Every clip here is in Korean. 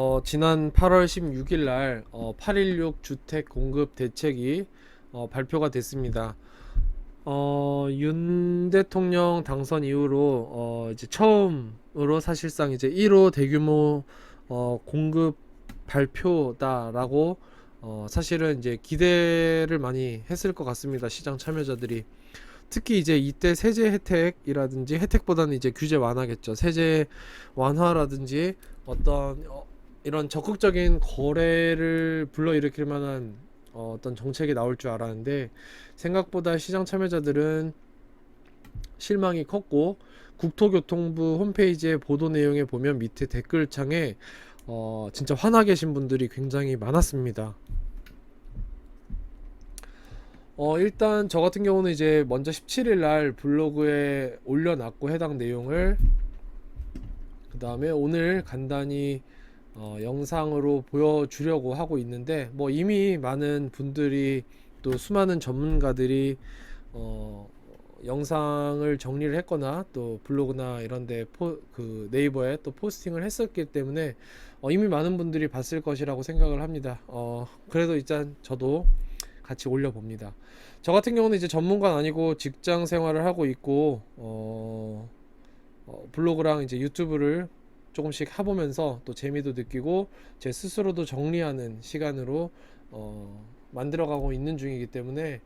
어, 지난 8월 16일 날 어, 816 주택 공급 대책이 어, 발표가 됐습니다. 어, 윤 대통령 당선 이후로 어, 이제 처음으로 사실상 이제 1호 대규모 어, 공급 발표다라고 어, 사실은 이제 기대를 많이 했을 것 같습니다. 시장 참여자들이. 특히 이제 이때 세제 혜택이라든지 혜택보다는 이제 규제 완화겠죠. 세제 완화라든지 어떤 어, 이런 적극적인 거래를 불러일으킬 만한 어, 어떤 정책이 나올 줄 알았는데 생각보다 시장 참여자들은 실망이 컸고 국토교통부 홈페이지의 보도 내용에 보면 밑에 댓글창에 어, 진짜 화나 계신 분들이 굉장히 많았습니다. 어, 일단 저 같은 경우는 이제 먼저 17일 날 블로그에 올려놨고 해당 내용을 그 다음에 오늘 간단히 어, 영상으로 보여주려고 하고 있는데 뭐 이미 많은 분들이 또 수많은 전문가들이 어, 영상을 정리를 했거나 또 블로그나 이런데 포, 그 네이버에 또 포스팅을 했었기 때문에 어, 이미 많은 분들이 봤을 것이라고 생각을 합니다. 어, 그래도 일단 저도 같이 올려봅니다. 저 같은 경우는 이제 전문가는 아니고 직장 생활을 하고 있고 어, 어, 블로그랑 이제 유튜브를 조금씩 해보면서 또 재미도 느끼고 제 스스로도 정리하는 시간으로 어, 만들어가고 있는 중이기 때문에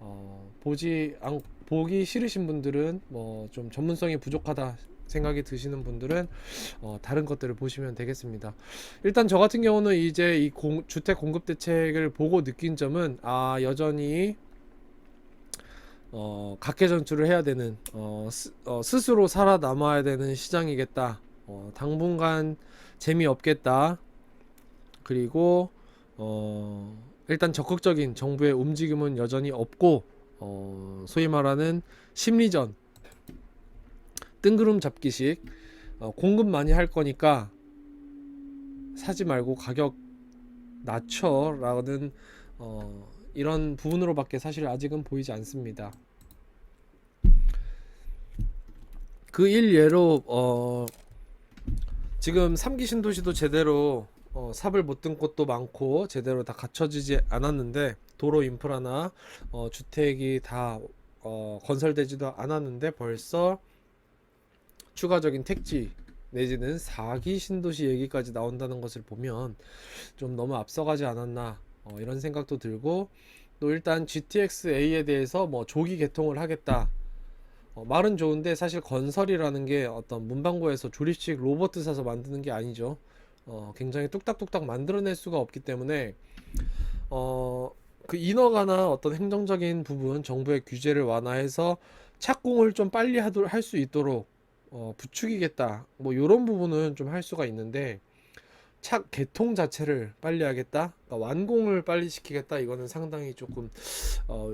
어, 보지 않, 보기 싫으신 분들은 뭐 좀 전문성이 부족하다 생각이 드시는 분들은 어, 다른 것들을 보시면 되겠습니다. 일단 저 같은 경우는 이제 이 공, 주택 공급 대책을 보고 느낀 점은 아 여전히 어, 각계 전투를 해야 되는 어, 스, 어, 스스로 살아남아야 되는 시장이겠다. 어, 당분간 재미없겠다. 그리고 어, 일단 적극적인 정부의 움직임은 여전히 없고 어, 소위 말하는 심리전 뜬구름 잡기식 어, 공급 많이 할 거니까 사지 말고 가격 낮춰라는 어, 이런 부분으로밖에 사실 아직은 보이지 않습니다. 그 일예로 어, 지금 3기 신도시도 제대로 어, 삽을 못 든 곳도 많고 제대로 다 갖춰지지 않았는데 도로 인프라나 어, 주택이 다 어, 건설되지도 않았는데 벌써 추가적인 택지 내지는 4기 신도시 얘기까지 나온다는 것을 보면 좀 너무 앞서가지 않았나 어, 이런 생각도 들고 또 일단 GTX-A에 대해서 뭐 조기 개통을 하겠다 어, 말은 좋은데 사실 건설이라는 게 어떤 문방구에서 조립식 로봇 사서 만드는 게 아니죠. 어, 굉장히 뚝딱뚝딱 만들어낼 수가 없기 때문에 어, 그 인허가나 어떤 행정적인 부분 정부의 규제를 완화해서 착공을 좀 빨리 할수 있도록 어, 부추기겠다. 뭐 이런 부분은 좀 할 수가 있는데 착 개통 자체를 빨리 하겠다. 그러니까 완공을 빨리 시키겠다. 이거는 상당히 조금 어,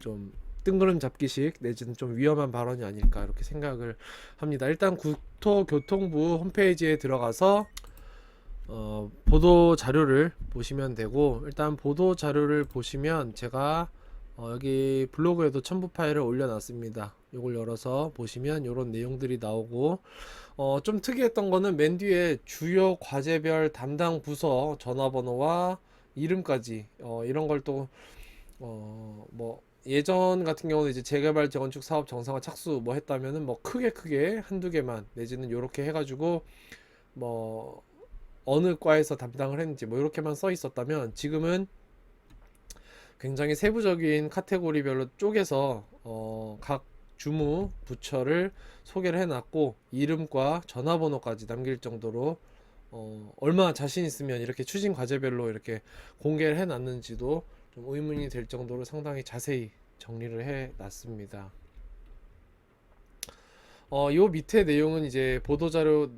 좀 뜬구름 잡기식 내지는 좀 위험한 발언이 아닐까 이렇게 생각을 합니다. 일단 국토교통부 홈페이지에 들어가서 어, 보도 자료를 보시면 되고 일단 보도 자료를 보시면 제가 어, 여기 블로그에도 첨부 파일을 올려놨습니다. 이걸 열어서 보시면 이런 내용들이 나오고 어, 좀 특이했던 거는 맨 뒤에 주요 과제별 담당 부서 전화번호와 이름까지 어, 이런 걸또 어, 뭐 예전 같은 경우는 이제 재개발 재건축 사업 정상화 착수 뭐 했다면은 뭐 크게 크게 한두 개만 내지는 요렇게 해가지고 뭐 어느 과에서 담당을 했는지 뭐 이렇게만 써 있었다면 지금은 굉장히 세부적인 카테고리별로 쪼개서 어, 각 주무 부처를 소개를 해놨고 이름과 전화번호까지 남길 정도로 어, 얼마나 자신 있으면 이렇게 추진 과제별로 이렇게 공개를 해놨는지도 좀 의문이 될 정도로 상당히 자세히 정리를 해 놨습니다. 어, 요 밑에 내용은 이제 보도자료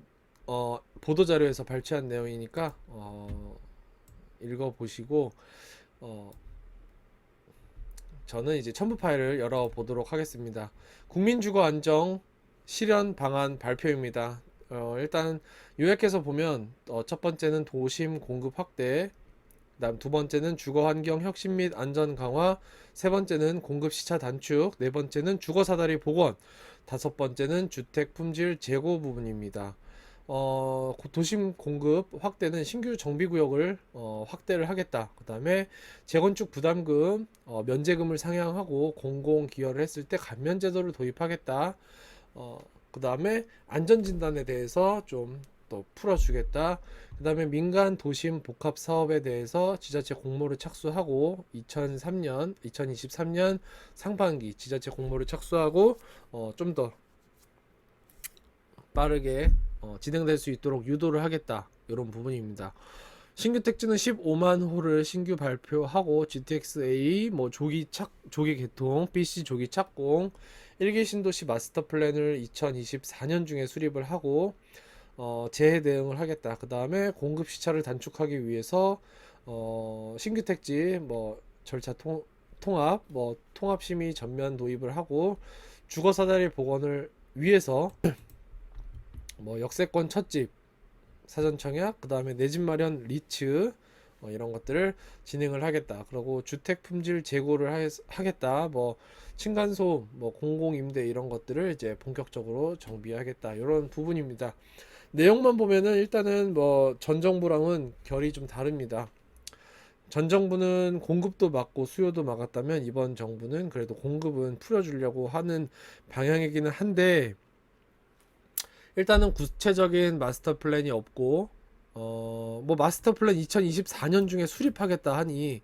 어, 보도자료에서 발췌한 내용이니까 어, 읽어보시고 어, 저는 이제 첨부 파일을 열어보도록 하겠습니다. 국민주거 안정 실현 방안 발표입니다. 어, 일단 요약해서 보면 어, 첫 번째는 도심 공급 확대, 그 다음 두 번째는 주거 환경 혁신 및 안전 강화, 세 번째는 공급 시차 단축, 네 번째는 주거 사다리 복원, 다섯 번째는 주택 품질 재고 부분입니다. 어, 고- 도심 공급 확대는 신규 정비 구역을 어, 확대를 하겠다. 그 다음에 재건축 부담금 어, 면제금을 상향하고 공공 기여를 했을 때 감면 제도를 도입하겠다. 어, 그 다음에 안전 진단에 대해서 좀 또 풀어주겠다. 그 다음에 민간 도심 복합 사업에 대해서 지자체 공모를 착수하고 2003년, 2023년 상반기 지자체 공모를 착수하고 어, 좀 더 빠르게 어, 진행될 수 있도록 유도를 하겠다. 이런 부분입니다. 신규 택지는 15만 호를 신규 발표하고 GTX-A 뭐 조기 착 조기 개통, BC 조기 착공, 1기 신도시 마스터 플랜을 2024년 중에 수립을 하고 어, 재해 대응을 하겠다. 그 다음에 공급 시차를 단축하기 위해서 어, 신규 택지 뭐 절차 통, 통합, 뭐 통합 심의 전면 도입을 하고 주거 사다리 복원을 위해서 뭐 역세권 첫집 사전 청약, 그 다음에 내 집 마련 리츠 어, 이런 것들을 진행을 하겠다. 그리고 주택 품질 재고를 하, 하겠다. 뭐 층간소음, 뭐 공공임대 이런 것들을 이제 본격적으로 정비하겠다. 이런 부분입니다. 내용만 보면은 일단은 뭐 전 정부랑은 결이 좀 다릅니다. 전 정부는 공급도 막고 수요도 막았다면 이번 정부는 그래도 공급은 풀어주려고 하는 방향이기는 한데 일단은 구체적인 마스터 플랜이 없고 어 뭐 마스터 플랜 2024년 중에 수립하겠다 하니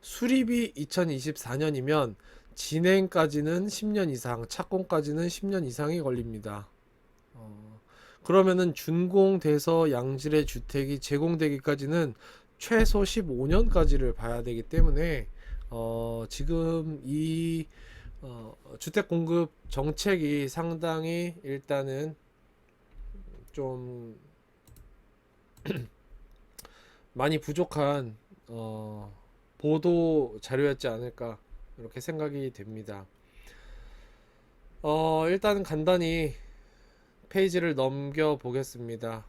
수립이 2024년이면 진행까지는 10년 이상, 착공까지는 10년 이상이 걸립니다. 어, 그러면은 준공돼서 양질의 주택이 제공되기까지는 최소 15년까지를 봐야 되기 때문에 어, 지금 이 어, 주택 공급 정책이 상당히 일단은 좀 많이 부족한 어, 보도 자료였지 않을까 이렇게 생각이 됩니다. 어, 일단 간단히 페이지를 넘겨 보겠습니다.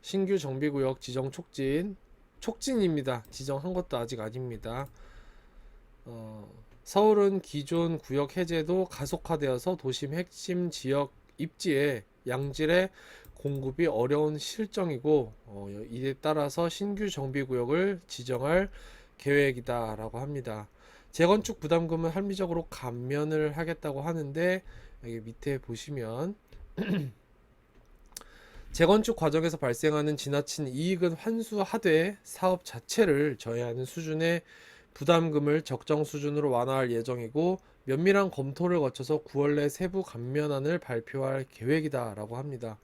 신규 정비구역 지정 촉진 촉진입니다. 지정한 것도 아직 아닙니다. 어, 서울은 기존 구역 해제도 가속화되어서 도심 핵심 지역 입지에 양질의 공급이 어려운 실정이고 어, 이에 따라서 신규 정비구역을 지정할 계획이다라고 합니다. 재건축 부담금은 합리적으로 감면을 하겠다고 하는데 여기 밑에 보시면 재건축 과정에서 발생하는 지나친 이익은 환수하되 사업 자체를 저해하는 수준의 부담금을 적정 수준으로 완화할 예정이고 면밀한 검토를 거쳐서 9월 내 세부 감면안을 발표할 계획이다라고 합니다.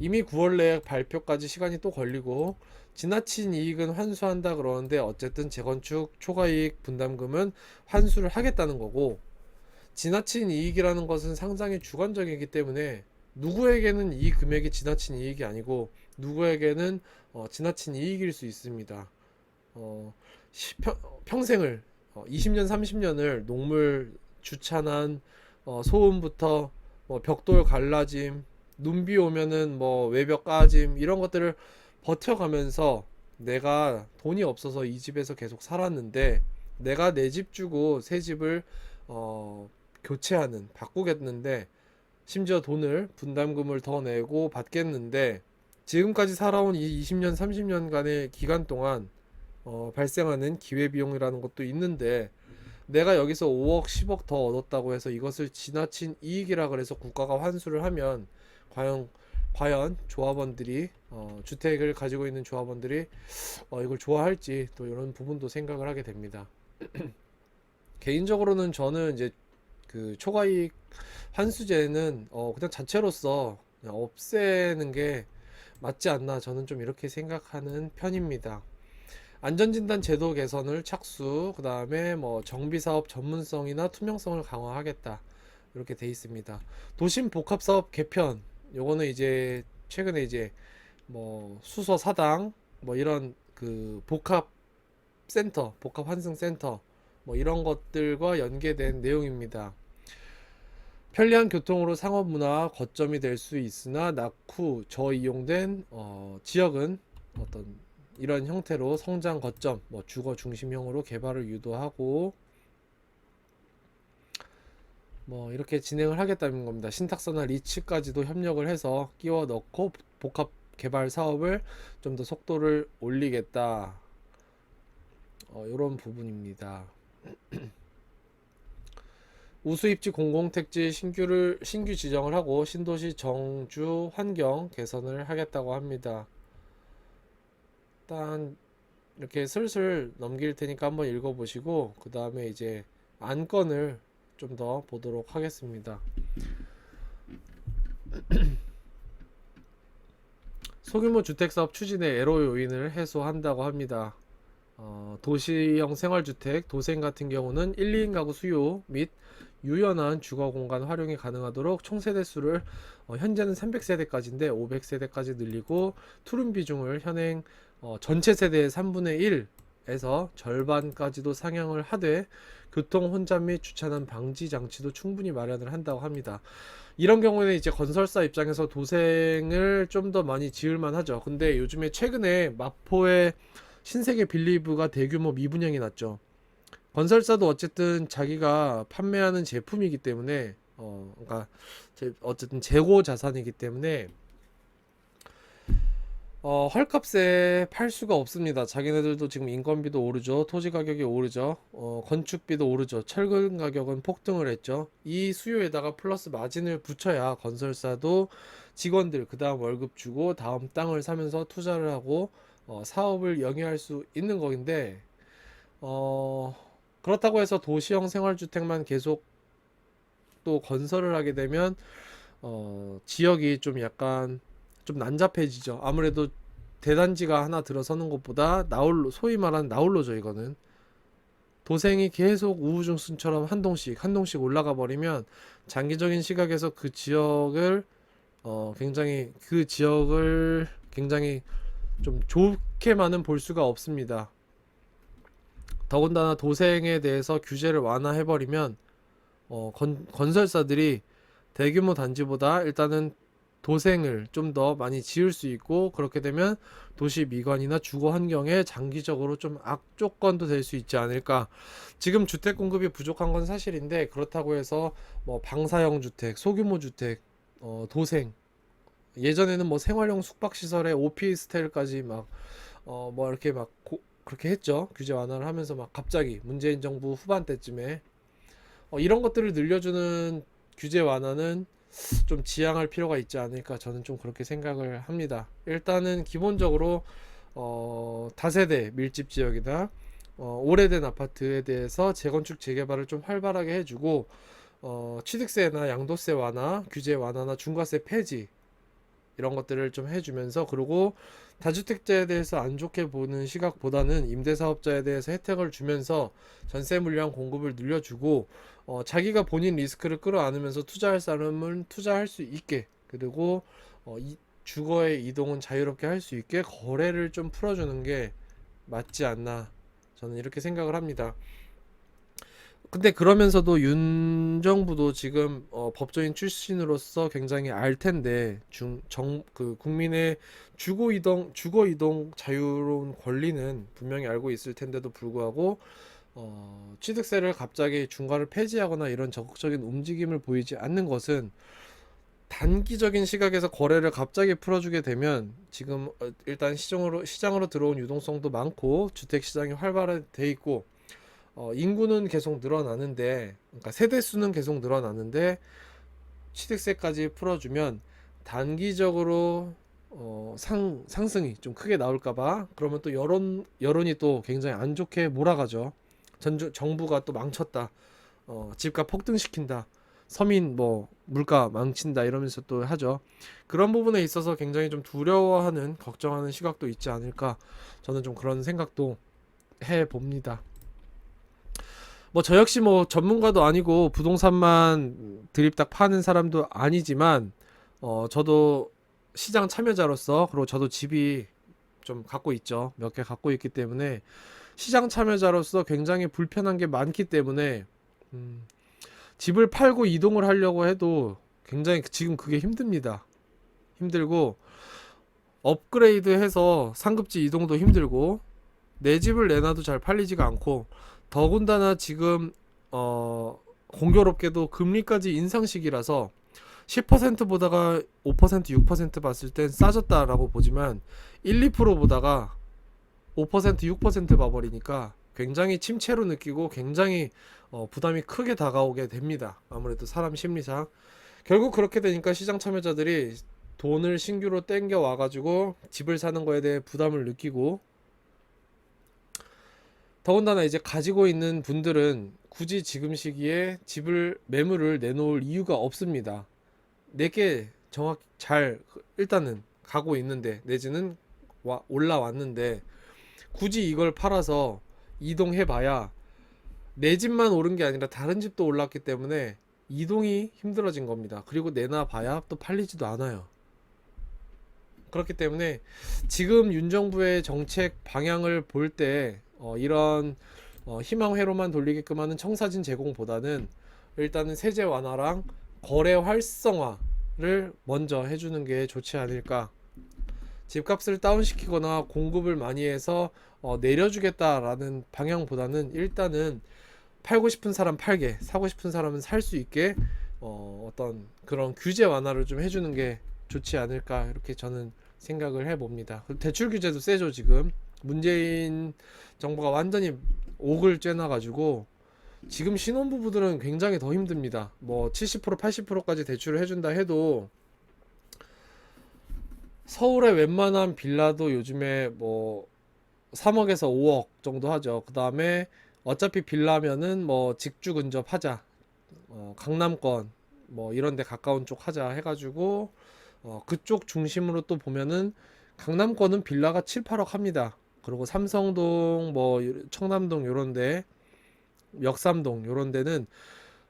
이미 9월 내 발표까지 시간이 또 걸리고 지나친 이익은 환수한다 그러는데 어쨌든 재건축 초과이익 분담금은 환수를 하겠다는 거고 지나친 이익이라는 것은 상당히 주관적이기 때문에 누구에게는 이 금액이 지나친 이익이 아니고 누구에게는 어, 지나친 이익일 수 있습니다. 어, 시, 평, 평생을 어, 20년 30년을 녹물 주차난 어, 소음부터 뭐 벽돌 갈라짐 눈비 오면은 뭐 외벽 까짐 이런 것들을 버텨가면서 내가 돈이 없어서 이 집에서 계속 살았는데 내가 내 집 주고 새 집을 어, 교체하는 바꾸겠는데 심지어 돈을 분담금을 더 내고 받겠는데 지금까지 살아온 이 20년 30년간의 기간 동안 어, 발생하는 기회비용이라는 것도 있는데 내가 여기서 5억 10억 더 얻었다고 해서 이것을 지나친 이익이라 그래서 국가가 환수를 하면 과연 과연 조합원들이 어, 주택을 가지고 있는 조합원들이 어, 이걸 좋아할지 또 이런 부분도 생각을 하게 됩니다. 개인적으로는 저는 이제 그 초과이익 환수제는 어, 그냥 자체로서 그냥 없애는 게 맞지 않나 저는 좀 이렇게 생각하는 편입니다. 안전진단 제도 개선을 착수, 그 다음에 뭐 정비사업 전문성이나 투명성을 강화하겠다. 이렇게 돼 있습니다. 도심 복합사업 개편, 요거는 이제 최근에 이제 뭐 수서 사당, 뭐 이런 그 복합 센터, 복합 환승 센터, 뭐 이런 것들과 연계된 내용입니다. 편리한 교통으로 상업 문화 거점이 될 수 있으나 낙후 저이용된 어, 지역은 어떤 이런 형태로 성장 거점, 뭐 주거 중심형으로 개발을 유도하고 뭐 이렇게 진행을 하겠다는 겁니다. 신탁사나 리츠까지도 협력을 해서 끼워 넣고 복합 개발 사업을 좀 더 속도를 올리겠다. 어, 이런 부분입니다. 우수 입지 공공택지 신규를 신규 지정을 하고 신도시 정주 환경 개선을 하겠다고 합니다. 일단 이렇게 슬슬 넘길 테니까 한번 읽어보시고 그 다음에 이제 안건을 좀 더 보도록 하겠습니다. 소규모 주택 사업 추진의 애로 요인을 해소한다고 합니다. 어, 도시형 생활주택, 도생 같은 경우는 1, 2인 가구 수요 및 유연한 주거 공간 활용이 가능하도록 총 세대 수를 어, 현재는 300세대까지인데 500세대까지 늘리고 투룸 비중을 현행 어, 전체 세대의 3분의 1에서 절반까지도 상향을 하되 교통 혼잡 및 주차난 방지 장치도 충분히 마련을 한다고 합니다. 이런 경우에는 이제 건설사 입장에서 도생을 좀 더 많이 지을 만 하죠. 근데 요즘에 최근에 마포에 신세계 빌리브가 대규모 미분양이 났죠. 건설사도 어쨌든 자기가 판매하는 제품이기 때문에 어 그러니까 제- 어쨌든 재고 자산이기 때문에 어 헐값에 팔 수가 없습니다. 자기네들도 지금 인건비도 오르죠. 토지 가격이 오르죠. 어 건축비도 오르죠. 철근 가격은 폭등을 했죠. 이 수요에다가 플러스 마진을 붙여야 건설사도 직원들 그 다음 월급 주고 다음 땅을 사면서 투자를 하고 어 사업을 영위할 수 있는 거인데 어 그렇다고 해서 도시형 생활주택만 계속 또 건설을 하게 되면 어 지역이 좀 약간 좀 난잡해지죠. 아무래도 대단지가 하나 들어서는 것보다 나홀로 소위 말하는 나홀로죠 이거는 도생이 계속 우후죽순처럼 한 동씩 한 동씩 올라가 버리면 장기적인 시각에서 그 지역을 어 굉장히 그 지역을 굉장히 좀 좋게만은 볼 수가 없습니다. 더군다나 도생에 대해서 규제를 완화해 버리면 어 건, 건설사들이 대규모 단지보다 일단은 도생을 좀 더 많이 지을 수 있고 그렇게 되면 도시 미관이나 주거 환경에 장기적으로 좀 악조건도 될 수 있지 않을까. 지금 주택 공급이 부족한 건 사실인데 그렇다고 해서 뭐 방사형 주택, 소규모 주택, 어, 도생 예전에는 뭐 생활용 숙박 시설에 오피스텔까지 막 어 뭐 이렇게 막 고- 그렇게 했죠. 규제 완화를 하면서 막 갑자기 문재인 정부 후반 때쯤에 어, 이런 것들을 늘려주는 규제 완화는 좀 지양할 필요가 있지 않을까 저는 좀 그렇게 생각을 합니다. 일단은 기본적으로 어, 다세대 밀집 지역이나 어, 오래된 아파트에 대해서 재건축 재개발을 좀 활발하게 해주고 어, 취득세나 양도세 완화, 규제 완화나 중과세 폐지 이런 것들을 좀 해주면서 그리고 다주택자에 대해서 안 좋게 보는 시각보다는 임대사업자에 대해서 혜택을 주면서 전세 물량 공급을 늘려주고 어, 자기가 본인 리스크를 끌어안으면서 투자할 사람은 투자할 수 있게 그리고 어, 이, 주거의 이동은 자유롭게 할 수 있게 거래를 좀 풀어주는 게 맞지 않나 저는 이렇게 생각을 합니다. 근데 그러면서도 윤 정부도 지금 어, 법조인 출신으로서 굉장히 알 텐데 중, 정, 그 국민의 주거 이동 주거 이동 자유로운 권리는 분명히 알고 있을 텐데도 불구하고 어, 취득세를 갑자기 중과를 폐지하거나 이런 적극적인 움직임을 보이지 않는 것은 단기적인 시각에서 거래를 갑자기 풀어주게 되면 지금 어, 일단 시장으로 시장으로 들어온 유동성도 많고 주택 시장이 활발해 있고 어, 인구는 계속 늘어나는데 그러니까 세대 수는 계속 늘어나는데 취득세까지 풀어주면 단기적으로 어, 상 상승이 좀 크게 나올까봐 그러면 또 여론 여론이 또 굉장히 안 좋게 몰아가죠. 전주 정부가 또 망쳤다. 어, 집값 폭등시킨다. 서민 뭐 물가 망친다 이러면서 또 하죠. 그런 부분에 있어서 굉장히 좀 두려워하는 걱정하는 시각도 있지 않을까. 저는 좀 그런 생각도 해 봅니다. 뭐 저 역시 뭐 전문가도 아니고 부동산만 드립 딱 파는 사람도 아니지만 어 저도 시장 참여자로서 그리고 저도 집이 좀 갖고 있죠. 몇 개 갖고 있기 때문에 시장 참여자로서 굉장히 불편한 게 많기 때문에 음, 집을 팔고 이동을 하려고 해도 굉장히 지금 그게 힘듭니다. 힘들고 업그레이드 해서 상급지 이동도 힘들고 내 집을 내놔도 잘 팔리지가 않고 더군다나 지금 어 공교롭게도 금리까지 인상 시기라서 10% 보다가 5% 6% 봤을 땐 싸졌다라고 보지만 1, 2% 보다가 5% 6% 봐버리니까 굉장히 침체로 느끼고 굉장히 어, 부담이 크게 다가오게 됩니다. 아무래도 사람 심리상 결국 그렇게 되니까 시장 참여자들이 돈을 신규로 땡겨 와가지고 집을 사는 거에 대해 부담을 느끼고 더군다나 이제 가지고 있는 분들은 굳이 지금 시기에 집을 매물을 내놓을 이유가 없습니다. 내게 정확 잘 일단은 가고 있는데 내지는 와, 올라왔는데 굳이 이걸 팔아서 이동해 봐야 내 집만 오른 게 아니라 다른 집도 올랐기 때문에 이동이 힘들어진 겁니다. 그리고 내놔 봐야 또 팔리지도 않아요. 그렇기 때문에 지금 윤 정부의 정책 방향을 볼 때 어, 이런 어, 희망회로만 돌리게끔 하는 청사진 제공보다는 일단은 세제 완화랑 거래 활성화를 먼저 해주는 게 좋지 않을까. 집값을 다운시키거나 공급을 많이 해서 어, 내려주겠다라는 방향보다는 일단은 팔고 싶은 사람 팔게, 사고 싶은 사람은 살 수 있게 어, 어떤 그런 규제 완화를 좀 해주는 게 좋지 않을까 이렇게 저는 생각을 해봅니다. 대출 규제도 세죠 지금 문재인 정부가 완전히 옥을 쬐놔가지고 지금 신혼부부들은 굉장히 더 힘듭니다. 뭐 70% 80%까지 대출을 해준다 해도 서울의 웬만한 빌라도 요즘에 뭐 3억에서 5억 정도 하죠. 그 다음에 어차피 빌라면은 뭐 직주 근접하자, 어, 강남권 뭐 이런 데 가까운 쪽 하자 해가지고 어, 그쪽 중심으로 또 보면은 강남권은 빌라가 7, 8억 합니다. 그리고 삼성동 뭐 청담동 요런데 역삼동 요런 데는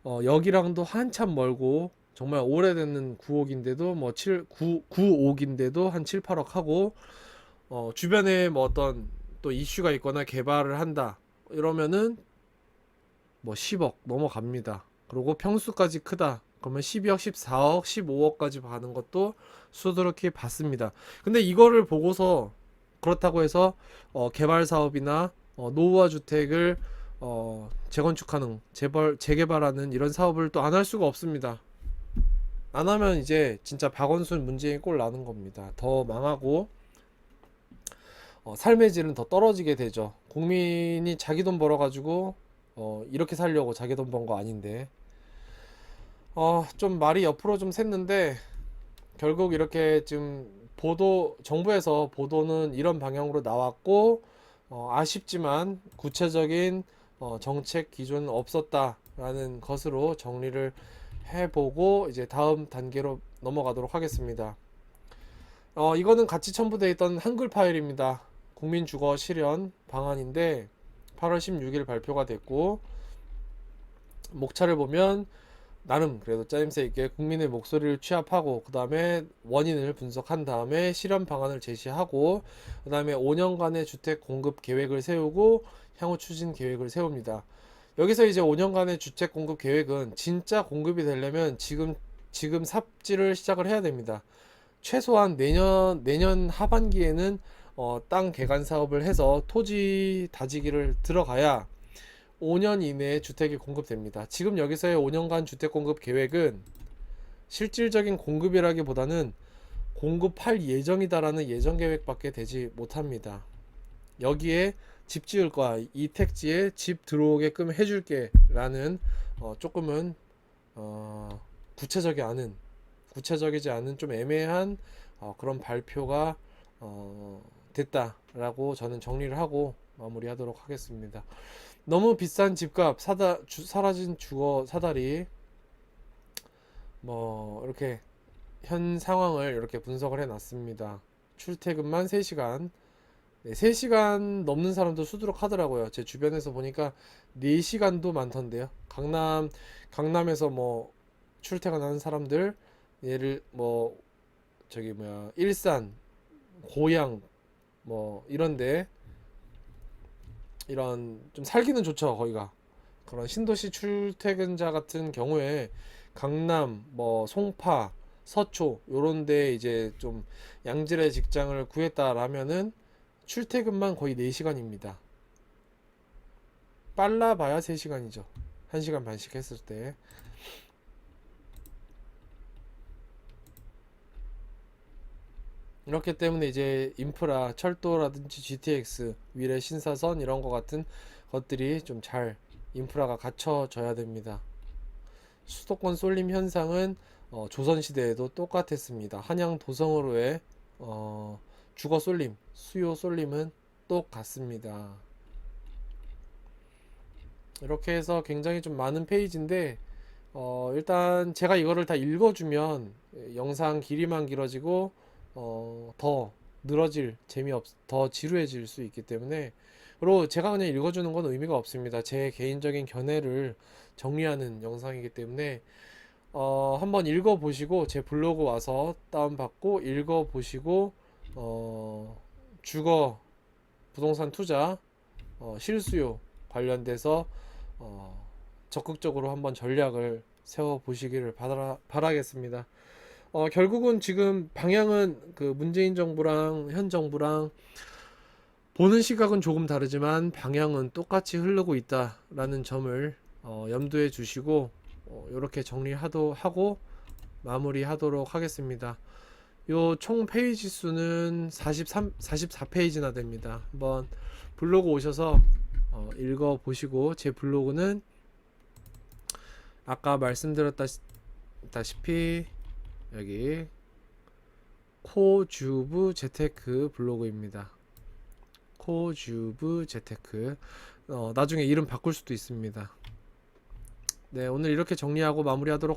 어, 여기랑도 한참 멀고 정말 오래되는 구옥인데도 뭐 7, 9, 9옥인데도 한 7, 8억 하고 어, 주변에 뭐 어떤 또 이슈가 있거나 개발을 한다 이러면은 뭐 10억 넘어갑니다. 그리고 평수까지 크다. 그러면 12억, 14억, 15억까지 받는 것도 수두룩히 받습니다. 근데 이거를 보고서 그렇다고 해서 어, 개발 사업이나 어, 노후화 주택을 어, 재건축하는 재벌 재개발하는 이런 사업을 또 안 할 수가 없습니다. 안 하면 이제 진짜 박원순 문재인 꼴 나는 겁니다. 더 망하고 어, 삶의 질은 더 떨어지게 되죠. 국민이 자기 돈 벌어가지고 어, 이렇게 살려고 자기 돈 번 거 아닌데 어, 좀 말이 옆으로 좀 샜는데 결국 이렇게 지금 보도 정부에서 보도는 이런 방향으로 나왔고 어, 아쉽지만 구체적인 어, 정책 기조는 없었다라는 것으로 정리를 해보고 이제 다음 단계로 넘어가도록 하겠습니다. 어, 이거는 같이 첨부되어 있던 한글 파일입니다. 국민 주거 실현 방안인데 8월 16일 발표가 됐고 목차를 보면 나름 그래도 짜임새 있게 국민의 목소리를 취합하고 그 다음에 원인을 분석한 다음에 실현 방안을 제시하고 그 다음에 5년간의 주택 공급 계획을 세우고 향후 추진 계획을 세웁니다. 여기서 이제 5년간의 주택 공급 계획은 진짜 공급이 되려면 지금 지금 삽질을 시작을 해야 됩니다. 최소한 내년 내년 하반기에는 어, 땅 개간 사업을 해서 토지 다지기를 들어가야 5년 이내에 주택이 공급됩니다. 지금 여기서의 5년간 주택 공급 계획은 실질적인 공급이라기보다는 공급할 예정이다라는 예정 계획밖에 되지 못합니다. 여기에 집 지을 거야. 이 택지에 집 들어오게끔 해줄게 라는 어, 조금은 어, 구체적이 않은 구체적이지 않은 좀 애매한 어, 그런 발표가 어, 됐다라고 저는 정리를 하고 마무리하도록 하겠습니다. 너무 비싼 집값 사다 주, 사라진 주거 사다리 뭐 이렇게 현 상황을 이렇게 분석을 해놨습니다. 출퇴근만 3시간 네, 3시간 넘는 사람도 수두룩 하더라고요. 제 주변에서 보니까 4시간도 많던데요. 강남 강남에서 뭐 출퇴근하는 사람들 예를 뭐 저기 뭐야 일산 고양 뭐 이런데 이런 좀 살기는 좋죠 거기가. 그런 신도시 출퇴근자 같은 경우에 강남 뭐 송파 서초 요런데 이제 좀 양질의 직장을 구했다라면은 출퇴근만 거의 4시간입니다. 빨라 봐야 3시간이죠. 1시간 반씩 했을 때 이렇기 때문에 이제 인프라, 철도라든지 GTX, 미래 신사선 이런 거 같은 것들이 좀 잘 인프라가 갖춰져야 됩니다. 수도권 쏠림 현상은 어, 조선시대에도 똑같았습니다. 한양 도성으로의 어, 주거 쏠림, 수요 쏠림은 똑같습니다. 이렇게 해서 굉장히 좀 많은 페이지인데 어, 일단 제가 이거를 다 읽어주면 예, 영상 길이만 길어지고 어, 더 늘어질 재미없, 더 지루해질 수 있기 때문에 그리고 제가 그냥 읽어주는 건 의미가 없습니다. 제 개인적인 견해를 정리하는 영상이기 때문에 어, 한번 읽어보시고 제 블로그 와서 다운받고 읽어보시고 어, 주거 부동산 투자 어, 실수요 관련돼서 어, 적극적으로 한번 전략을 세워 보시기를 바라, 바라겠습니다. 어, 결국은 지금 방향은 그 문재인 정부랑 현 정부랑 보는 시각은 조금 다르지만 방향은 똑같이 흐르고 있다라는 점을 어, 염두에 두시고 어, 이렇게 정리하도 하고 마무리하도록 하겠습니다. 요 총 페이지 수는 43, 44페이지나 됩니다. 한번 블로그 오셔서 어, 읽어 보시고 제 블로그는 아까 말씀드렸다시피 여기 코주브 재테크 블로그입니다. 코주브 재테크 어, 나중에 이름 바꿀 수도 있습니다. 네, 오늘 이렇게 정리하고 마무리하도록 하겠습니다.